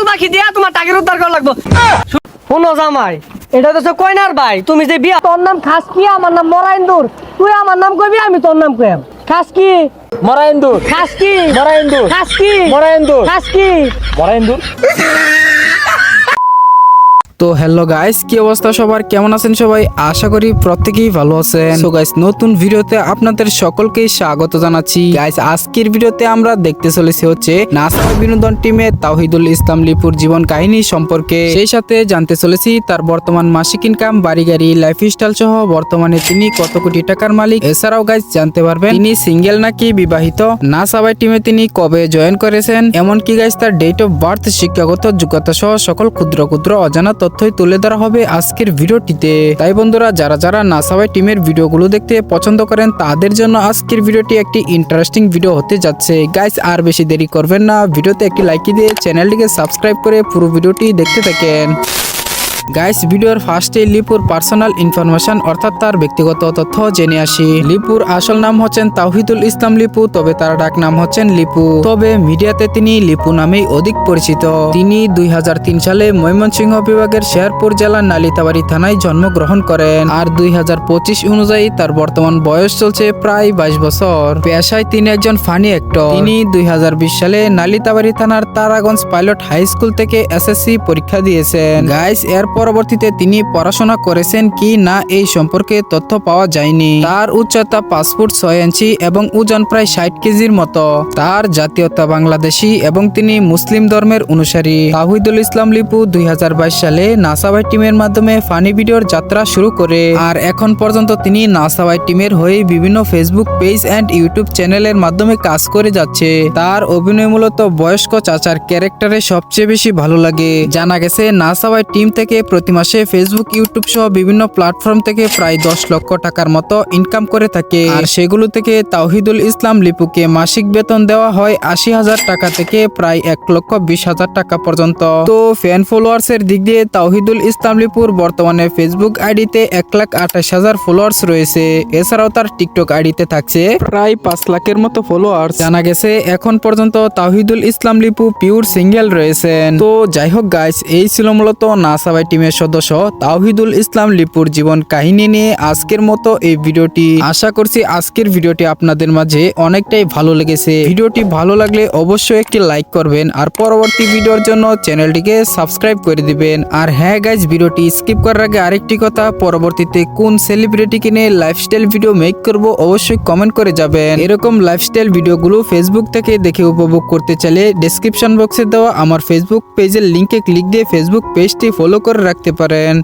জল বাকি দিয়া তোমার টাকের উদ্ধার করা লাগবো। শোনো জামাই এটা তো কয়নার ভাই তুমি যে বিয়া তোর নাম খাস কি আমার নাম মরাইন্দুর। তুই আমার নাম কইবি আমি তোর নাম কইম খাস কি মরাইন্দুর। খাস কি মরাইন্দুর। খাস কি মরাইন্দুর। খাস কি মরাইন্দুর। তো হ্যালো গাইস কি অবস্থা সবার? কেমন আছেন সবাই? আশা করি প্রত্যেকেই ভালো আছেন। সো গাইস নতুন ভিডিওতে আপনাদের সকলকেই স্বাগত জানাচ্ছি। গাইস আজকের ভিডিওতে আমরা দেখতে চলেছি হচ্ছে নাসার বিনোদন টিমে তাওহিদুল ইসলাম লিপুর জীবন কাহিনী সম্পর্কে। সেই সাথে জানতে চলেছি তার বর্তমান মাসিক ইনকাম বাড়ি গাড়ি লাইফস্টাইল সহ বর্তমানে তিনি কত কোটি টাকার মালিক। এছাড়াও গাইস জানতে পারবেন তিনি সিঙ্গেল নাকি বিবাহিত? না সবাই টিমে তিনি কবে জয়েন করেছেন? এমনকি গাইস তার ডেট অফ বার্থ শিক্ষাগত যোগ্যতা সহ সকল ক্ষুদ্র ক্ষুদ্র অজানা তথ্যই তুলে ধরা হবে আজকের ভিডিওটিতে। তাই বন্ধুরা, যারা যারা নাসাবাই টিমের ভিডিওগুলো দেখতে পছন্দ করেন, তাদের জন্য আজকের ভিডিওটি একটি ইন্টারেস্টিং ভিডিও হতে যাচ্ছে। গাইস আর বেশি দেরি করবেন না। ভিডিওতে একটি লাইক দিয়ে চ্যানেলটিকে সাবস্ক্রাইব করে পুরো ভিডিওটি দেখতে থাকেন। গাইস, ভিডিওর ফার্স্টে লিপুর পার্সোনাল ইনফরমেশন, অর্থাৎ তার ব্যক্তিগত তথ্য জেনে আসি। লিপুর আসল নাম হচ্ছেন তাহিদুল ইসলাম লিপু, তবে তার ডাক নাম হচ্ছেন লিপু। তবে মিডিয়াতে তিনি লিপু নামেই অধিক পরিচিত। তিনি দুই সালে ময়মনসিংহ বিভাগের শেরপুর জেলার নালিতাবাড়ি থানায় জন্মগ্রহণ করেন। আর দুই হাজার পঁচিশ অনুযায়ী তার বর্তমান বয়স চলছে প্রায় বাইশ বছর। পেশায় তিনি একজন ফানি অ্যাক্টর। তিনি দুই হাজার বিশ সালে নালিতাবাড়ি থানার তারাগঞ্জ পাইলট হাই স্কুল থেকে এসএসসি পরীক্ষা দিয়েছেন। গাইস, এর পরবর্তীতে তিনি পড়াশোনা করেছেন কি না এই সম্পর্কে তথ্য পাওয়া যায়নি। তার উচ্চতা পাঁচ ফুট ছয় ইঞ্চি এবং ওজন প্রায় ষাট কেজির মতো। তার জাতীয়তা বাংলাদেশি এবং তিনি মুসলিম ধর্মের অনুসারী। তাহিদুল ইসলাম লিপু দুই হাজার বাইশ সালে নাসাবাই টিমের মাধ্যমে ফানি ভিডিওর যাত্রা শুরু করে। আর এখন পর্যন্ত তিনি নাসাবাই টিমের হয়ে বিভিন্ন ফেসবুক পেজ অ্যান্ড ইউটিউব চ্যানেলের মাধ্যমে কাজ করে যাচ্ছে। তার অভিনয় মূলত বয়স্ক চাচার ক্যারেক্টারে সবচেয়ে বেশি ভালো লাগে। জানা গেছে নাসাবাই টিম থেকে প্রতি মাসে ফেসবুক ইউটিউব সহ বিভিন্ন প্ল্যাটফর্ম থেকে প্রায় দশ লক্ষ টাকার মতো ইনকাম করে থাকে। আর সেগুলো থেকে তাওহিদুল ইসলাম লিপুকে মাসিক বেতন দেওয়া হয় আশি হাজার টাকা থেকে প্রায় এক লক্ষ বিশ হাজার টাকা পর্যন্ত। তো ফ্যান ফলোয়ার্স এর দিক দিয়ে তাওহিদুল ইসলাম লিপুর বর্তমানে ফেসবুক আইডিতে এক লাখ আঠাশ হাজার ফলোয়ার্স রয়েছে। এছাড়াও তার টিকটক আইডিতে থাকছে প্রায় পাঁচ লাখের মতো ফলোয়ার্স জানা গেছে, এখন পর্যন্ত তাওহিদুল ইসলাম লিপু পিওর সিঙ্গেল রয়েছেন। তো যাই হোক গাইস এই ছিল মূলত নাসাবাই টিমের সদস্য তাওহিদুল ইসলাম লিপুর জীবন কাহিনী নিয়ে আজকের মতো এই ভিডিওটি। আশা করছি আজকের ভিডিওটি আপনাদের মাঝে অনেকটাই ভালো লেগেছে। ভিডিওটি ভালো লাগলে অবশ্যই একটি লাইক করবেন আর পরবর্তী ভিডিওর জন্য চ্যানেলটিকে সাবস্ক্রাইব করে দিবেন। আর হ্যাঁ গাইজ ভিডিওটি স্কিপ করার আগে আরেকটি কথা, পরবর্তীতে কোন সেলিব্রিটিকে নিয়ে লাইফস্টাইল ভিডিও মেক করব অবশ্যই কমেন্ট করে যাবেন। এরকম লাইফস্টাইল ভিডিওগুলো ফেসবুক থেকে দেখে উপভোগ করতে চাইলে ডেসক্রিপশন বক্সে দেওয়া আমার ফেসবুক পেজের লিংকে ক্লিক দিয়ে ফেসবুক পেজটি ফলো করে রাখতে পারেন।